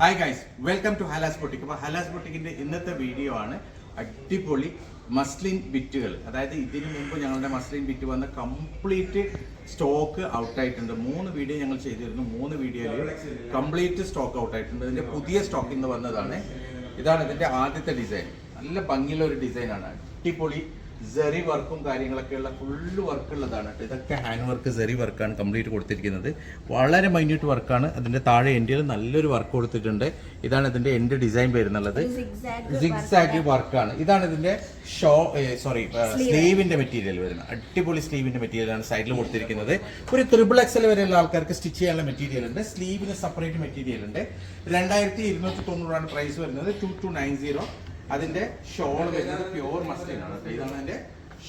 Hi guys welcome to Halas boutique അപ്പോൾ ഹലാസ് ബൊട്ടിക്കിന്റെ ഇന്നത്തെ video ആണ് അടിപൊളി മസ്ലിൻ ബിറ്റുകൾ അതായത് ഇതിനു മുമ്പ് ഞങ്ങളുടെ മസ്ലിൻ ബിറ്റ് വന്ന കംപ്ലീറ്റ് സ്റ്റോക്ക് ഔട്ട് ആയിട്ടുണ്ട്. മൂന്ന് വീഡിയോ ഞങ്ങൾ ചെയ്തിരുന്നു. മൂന്ന് വീഡിയോയിൽ കംപ്ലീറ്റ് സ്റ്റോക്ക് ഔട്ട് ആയിട്ടുണ്ട്. ഇതിന്റെ പുതിയ സ്റ്റോക്ക് ഇന്ന് വന്നതാണ്. ഇതാണ് ഇതിന്റെ ആദ്യത്തെ ഡിസൈൻ നല്ല ഭംഗിയുള്ള ഒരു ഡിസൈനാണ് അടിപൊളി സെറി വർക്കും കാര്യങ്ങളൊക്കെ ഉള്ള ഫുള്ള് വർക്ക് ഉള്ളതാണ് കേട്ടോ. ഇതൊക്കെ ഹാൻഡ് വർക്ക് സെറി വർക്കാണ് കംപ്ലീറ്റ് കൊടുത്തിരിക്കുന്നത്. വളരെ മൈന്യൂട്ട് വർക്കാണ് അതിന്റെ താഴെ എൻഡിൽ നല്ലൊരു വർക്ക് കൊടുത്തിട്ടുണ്ട്. ഇതാണ് ഇതിന്റെ എൻഡ് ഡിസൈൻ വരുന്നുള്ളത് സിക്സാഗ് വർക്കാണ് ഇതാണ് ഇതിന്റെ ഷോ സോറി സ്ലീവിന്റെ മെറ്റീരിയൽ വരുന്നത്. അടിപൊളി സ്ലീവിന്റെ മെറ്റീരിയൽ ആണ് സൈഡിൽ കൊടുത്തിരിക്കുന്നത്. ഒരു ത്രിബിൾ എക്സൽ വരെയുള്ള ആൾക്കാർക്ക് സ്റ്റിച്ച് ചെയ്യാനുള്ള മെറ്റീരിയൽ ഉണ്ട്. സ്ലീവിന് സെപ്പറേറ്റ് മെറ്റീരിയൽ ഉണ്ട്. രണ്ടായിരത്തി ഇരുന്നൂറ്റി തൊണ്ണൂറാണ് പ്രൈസ് വരുന്നത്. ടു ടു നയൻ സീറോ അതിന്റെ ഷോൾ വരുന്നത് പ്യുവർ മസ്ലിൻ ആണ് കേട്ടോ. ഇതാണ് അതിന്റെ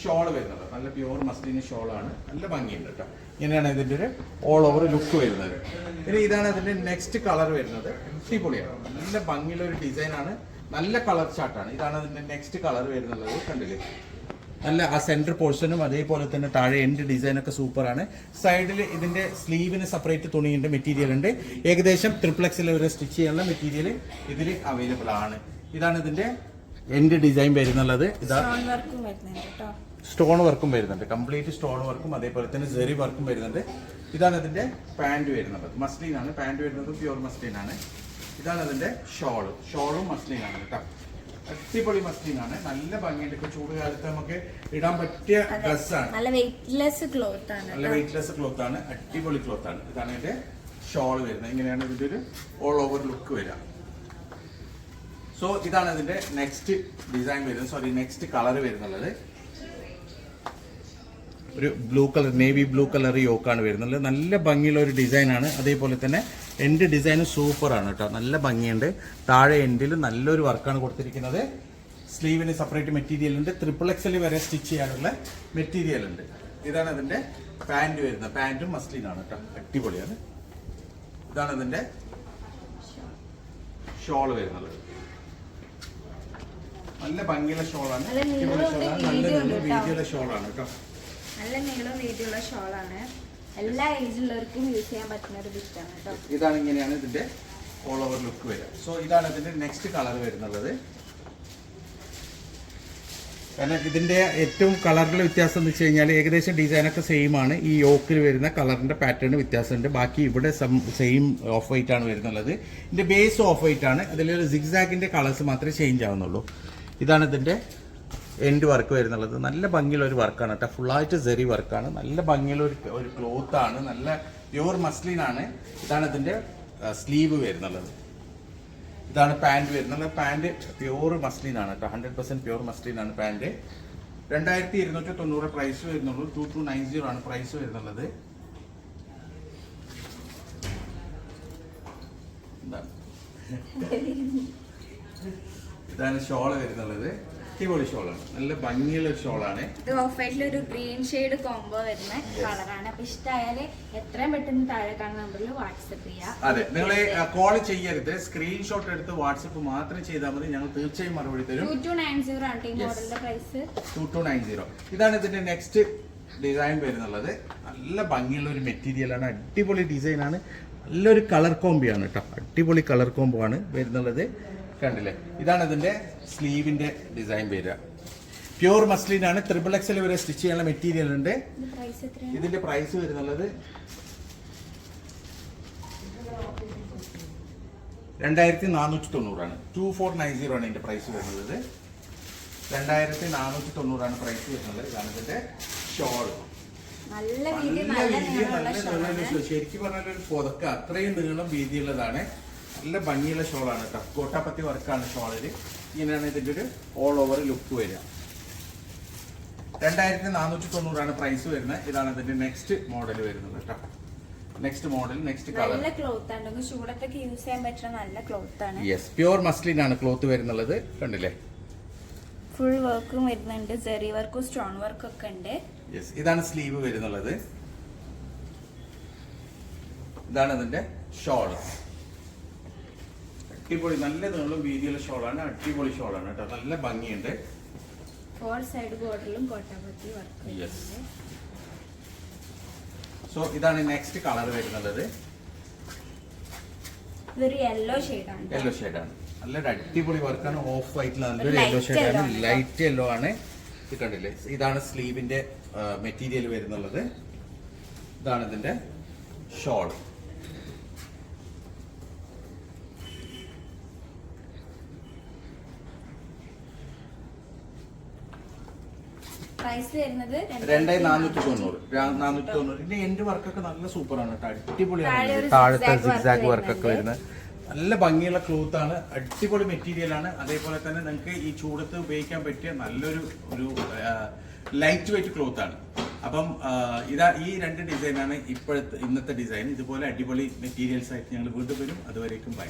ഷോൾ വരുന്നത്. നല്ല പ്യുവർ മസ്ലിൻ ഷോൾ ആണ് നല്ല ഭംഗിയുണ്ട് കേട്ടോ. ഇങ്ങനെയാണ് ഇതിന്റെ ഒരു ഓൾ ഓവർ ലുക്ക് വരുന്നത്. പിന്നെ ഇതാണ് അതിന്റെ നെക്സ്റ്റ് കളർ വരുന്നത്. അടിപൊളിയാണ്. നല്ല ഭംഗിയുള്ള ഒരു ഡിസൈൻ ആണ്. നല്ല കളർ ചാർട്ടാണ് ഇതാണ് അതിന്റെ നെക്സ്റ്റ് കളർ വരുന്നത്. കണ്ടില്ലേ? നല്ല ആ സെന്റർ പോർഷനും അതേപോലെ തന്നെ താഴെ എൻഡ് ഡിസൈൻ ഒക്കെ സൂപ്പറാണ് സൈഡിൽ ഇതിന്റെ സ്ലീവിന് സെപ്പറേറ്റ് തുണിയുണ്ട് മെറ്റീരിയൽ ഉണ്ട്. ഏകദേശം ട്രിപ്ലക്സിൽ വരെ സ്റ്റിച്ച് ചെയ്യാനുള്ള മെറ്റീരിയൽ ഇതിൽ അവൈലബിൾ ആണ്. ഇതാണ് ഇതിന്റെ എൻഡ് ഡിസൈൻ വരുന്നുള്ളത്. ഇതാ സ്റ്റോൺ വർക്കും വരുന്നുണ്ട് കേട്ടോ സ്റ്റോൺ വർക്കും വരുന്നുണ്ട്. കംപ്ലീറ്റ് സ്റ്റോൺ വർക്കും അതേപോലെ തന്നെ ജെറി വർക്കും വരുന്നുണ്ട്. ഇതാണ് ഇതിന്റെ പാന്റ് വരുന്നത് മസ്ലിൻ ആണ്. പാന്റ് വരുന്നത് പ്യുർ മസ്ലിൻ ആണ്. ഇതാണ് അതിന്റെ ഷോൾ ഷോളും മസ്ലിൻ ആണ് കേട്ടോ അടിപൊളി മസ്ലിൻ ആണ്. നല്ല ഭംഗിയുണ്ട്. ഇപ്പൊ ചൂട് കാലത്ത് നമുക്ക് ഇടാൻ പറ്റിയ ഡ്രസ്സാണ് നല്ല വെയിറ്റ്ലെസ് ക്ലോത്ത് ആണ് നല്ല വെയിറ്റ്ലെസ് ക്ലോത്ത് ആണ്. അടിപൊളി ക്ലോത്ത് ആണ്. ഇതാണ് ഇതിന്റെ ഷോൾ വരുന്നത്. ഇങ്ങനെയാണ് ഇതിന്റെ ഒരു ഓൾ ഓവർ ലുക്ക് വരിക. സോ ഇതാണ് ഇതിന്റെ നെക്സ്റ്റ് ഡിസൈൻ വരുന്നത്. സോറി നെക്സ്റ്റ് കളർ വരുന്നുള്ളത്. ഒരു blue colour navy blue colour യോക്കാണ് വരുന്നത്. നല്ല ഭംഗിയുള്ള ഒരു ഡിസൈൻ ആണ്. അതേപോലെ തന്നെ എന്റെ ഡിസൈൻ സൂപ്പർ ആണ് കേട്ടോ. നല്ല ഭംഗിയുണ്ട്. താഴെ എൻഡിൽ നല്ലൊരു വർക്കാണ് കൊടുത്തിരിക്കുന്നത്. സ്ലീവിന് സെപ്പറേറ്റ് മെറ്റീരിയൽ ഉണ്ട്. ട്രിപ്പിൾ എക്സൽ വരെ സ്റ്റിച്ച് ചെയ്യാനുള്ള മെറ്റീരിയൽ ഉണ്ട്. ഇതാണ് അതിന്റെ പാന്റ് വരുന്നത്. പാന്റും മസ്ലിനാണ് കേട്ടോ. അടിപൊളിയാണ്. ഇതാണ് ഇതിന്റെ ഷോൾ വരുന്നത്. നല്ല ഭംഗിയുള്ള ഷോളാണ്. നല്ല. വീതിയുള്ള ഷോളാണ്. കേട്ടോ. നല്ല നീളം വീതിയുള്ള ഷോളാണ്. എല്ലാ ഏജിലുള്ളവർക്കും യൂസ് ചെയ്യാൻ പറ്റുന്ന ഒരു ബിറ്റാണ് കേട്ടോ. ഇതാണ് ഇങ്ങനെയാണ് ഇതിന്റെ ഓൾ ഓവർ ലുക്ക് വരിക. സോ ഇതാണ് ഇതിന്റെ നെക്സ്റ്റ് കളർ വരുന്നുള്ളത്. കാരണം ഇതിന്റെ ഏറ്റവും കളറിലെ വ്യത്യാസം എന്ന് വെച്ച് കഴിഞ്ഞാൽ ഏകദേശം ഡിസൈനൊക്കെ സെയിം ആണ്. ഈ യോക്കിൽ വരുന്ന കളറിന്റെ പാറ്റേൺ വ്യത്യാസമുണ്ട്. ബാക്കി ഇവിടെ സെയിം ഓഫ് വൈറ്റ് ആണ് വരുന്നുള്ളത്. ഇതിന്റെ ബേസ് ഓഫ് വൈറ്റ് ആണ്. അതിലൊരു സിഗ്സാഗിന്റെ കളേഴ്സ് മാത്രമേ ചേഞ്ച് ആവുന്നുള്ളൂ. ഇതാണ് ഇതിന്റെ എൻഡ് വർക്ക് വരുന്നുള്ളത്. നല്ല ഭംഗിയുള്ള ഒരു വർക്കാണ് കേട്ടോ. ഫുള്ളായിട്ട് സെറി വർക്കാണ് നല്ല ഭംഗിയുള്ള ഒരു ഒരു ക്ലോത്ത് ആണ്. നല്ല പ്യുവർ മസ്ലിൻ ആണ്. ഇതാണ് ഇതിന്റെ സ്ലീവ് വരുന്നുള്ളത്. ഇതാണ് പാന്റ് വരുന്നത്. പാന്റ് പ്യുവർ മസ്ലിൻ ആണ് കേട്ടോ. ഹൺഡ്രഡ് പെർസെന്റ് പ്യുവർ മസ്ലിൻ ആണ് പാന്റ് രണ്ടായിരത്തി ഇരുന്നൂറ്റി തൊണ്ണൂറ് പ്രൈസ് വരുന്നുള്ളൂ. ടു ടു നയൻ സീറോ ആണ് പ്രൈസ് വരുന്നുള്ളത്. ഇതാണ്. ഇതാണ് ഷോൾ വരുന്നുള്ളത്. അടിപൊളി ഷോളാണ്. നല്ല ഭംഗിയുള്ള ഒരു ഷോളാണ്. ഇത് ഓഫ് വൈറ്റിൽ ഒരു ഗ്രീൻ ഷെയ്ഡ് കോംബോ വരുന്ന കളറാണ്. അപ്പൊ ഇഷ്ടമായാൽ എത്രയും പെട്ടെന്ന് താഴെ കാണുന്ന നമ്പറിൽ വാട്സപ്പ് ചെയ്യാം. അതെ നിങ്ങൾ കോൾ ചെയ്യരുത്. സ്ക്രീൻഷോട്ട് എടുത്ത് വാട്സപ്പ് മാത്രം ചെയ്താൽ മതി. ഞങ്ങൾ തീർച്ചയായും മറുപടി തരും. ടു ടു നയൻ സീറോ ആണ് ഈ മോഡലിന്റെ price two two nine zero ഇതാണ് ഇതിന്റെ നെക്സ്റ്റ് ഡിസൈൻ വരുന്നുള്ളത്. നല്ല ഭംഗിയുള്ള ഒരു മെറ്റീരിയൽ ആണ്. അടിപൊളി ഡിസൈൻ ആണ്. നല്ലൊരു കളർ കോംബിയാണ് കേട്ടോ. അടിപൊളി കളർ കോംബോ ആണ് വരുന്നുള്ളത്. കണ്ടില്ലേ? ഇതാണ് ഇതിന്റെ സ്ലീവിന്റെ ഡിസൈൻ വരിക പ്യൂർ മസ്ലിൻ ആണ്. ത്രിബിൾ എക്സൽ വരെ സ്റ്റിച്ച് ചെയ്യാനുള്ള മെറ്റീരിയൽ ഉണ്ട്. പ്രൈസ് ഇതിന്റെ പ്രൈസ് വരുന്നുള്ളത് രണ്ടായിരത്തി നാനൂറ്റി തൊണ്ണൂറാണ് ടു ഫോർ നയൻ സീറോ ആണ് ഇതിന്റെ പ്രൈസ് വരുന്നത്. രണ്ടായിരത്തി നാനൂറ്റി തൊണ്ണൂറാണ് പ്രൈസ് വരുന്നത്. ഇതാണ് ഇതിന്റെ ഷോൾ നല്ല വീതി നല്ല ശരിക്കും പറഞ്ഞാൽ ഒരു പുതക്ക അത്രയും നീളം വീതിയുള്ളതാണ്. നല്ല ഭംഗിയുള്ള ഷോളാണ് കേട്ടോ. കോട്ടാപ്പത്തി വർക്കാണ് ഷോളിൽ. ഇങ്ങനെയാണ് ഇതിന്റെ ഒരു ഓൾ ഓവർ ലുക്ക് വരിക. രണ്ടായിരത്തി നാനൂറ്റി തൊണ്ണൂറാണ് പ്രൈസ് വരുന്നത്. ഇതാണ് ഇതിന്റെ നെക്സ്റ്റ് മോഡൽ വരുന്നത് കേട്ടോ. നെക്സ്റ്റ് മോഡൽ നെക്സ്റ്റ് കളർ നല്ല ക്ലോത്ത് ആണ്. ചൂടത്തൊക്കെ യൂസ് ചെയ്യാൻ പറ്റുന്ന നല്ല ക്ലോത്ത് ആണ്. യെസ് പ്യുവർ മസ്ലിൻ ആണ് ക്ലോത്ത് വരുന്നുള്ളത്. കണ്ടില്ലേ? ഫുൾ വർക്കും വരുന്നുണ്ട്. ജെറി വർക്കും സ്റ്റോൺ വർക്കും ഒക്കെ ഉണ്ട്. യെസ് ഇതാണ് സ്ലീവ് വരുന്നുള്ളത്. ഇതാണ് ഇതിന്റെ ഷോൾ അടിപൊളി നല്ല നീളം വീതിയുള്ള ഷോളാണ് അടിപൊളി ഷോളാണ് കേട്ടോ. നല്ല ഭംഗിയുണ്ട്. ഫോർ സൈഡ് ബോർഡറിലും കോട്ടാപത്തി വർക്ക് Yes. സോ ഇതാണ് നെക്സ്റ്റ് കളർ വരുന്നത്. ഇതൊരു യെല്ലോ ഷെയ്ഡാണ് യെല്ലോ ഷെയ്ഡാണ് നല്ലൊരു അടിപൊളി വർക്കാണ് ഓഫ് വൈറ്റിൽ നല്ലൊരു യെല്ലോ ഷെയ്ഡാണ് ആണ്. ലൈറ്റ് യെല്ലോ ആണ്. ഇത് കണ്ടില്ലേ? ഇതാണ് സ്ലീവിന്റെ മെറ്റീരിയൽ വരുന്നുള്ളത്. ഇതാണ് ഇതിന്റെ ഷോൾ പ്രൈസ് വരുന്നത് രണ്ടേ നാനൂറ്റി തൊണ്ണൂറ് നാനൂറ്റി തൊണ്ണൂറ് ഇതിന്റെ എന്റെ വർക്കൊക്കെ നല്ല സൂപ്പറാണ് കേട്ടോ. അടിപൊളിയാണ് താഴത്തെ zigzag work സിക്സാഗ് വർക്കൊക്കെ വരുന്നത്. നല്ല ഭംഗിയുള്ള ക്ലോത്ത് ആണ്. അടിപൊളി മെറ്റീരിയൽ ആണ്. അതേപോലെ തന്നെ നിങ്ങൾക്ക് ഈ ചൂടത്ത് ഉപയോഗിക്കാൻ പറ്റിയ നല്ലൊരു ഒരു ലൈറ്റ് വെയിറ്റ് ക്ലോത്ത് ആണ്. അപ്പം ഇതാ ഈ രണ്ട് ഡിസൈനാണ് ഇപ്പോഴത്തെ ഇന്നത്തെ ഡിസൈൻ ഇതുപോലെ അടിപൊളി മെറ്റീരിയൽസ് ആയിട്ട് ഞങ്ങൾ വീണ്ടും വരും. അതുവരേക്കും ബൈ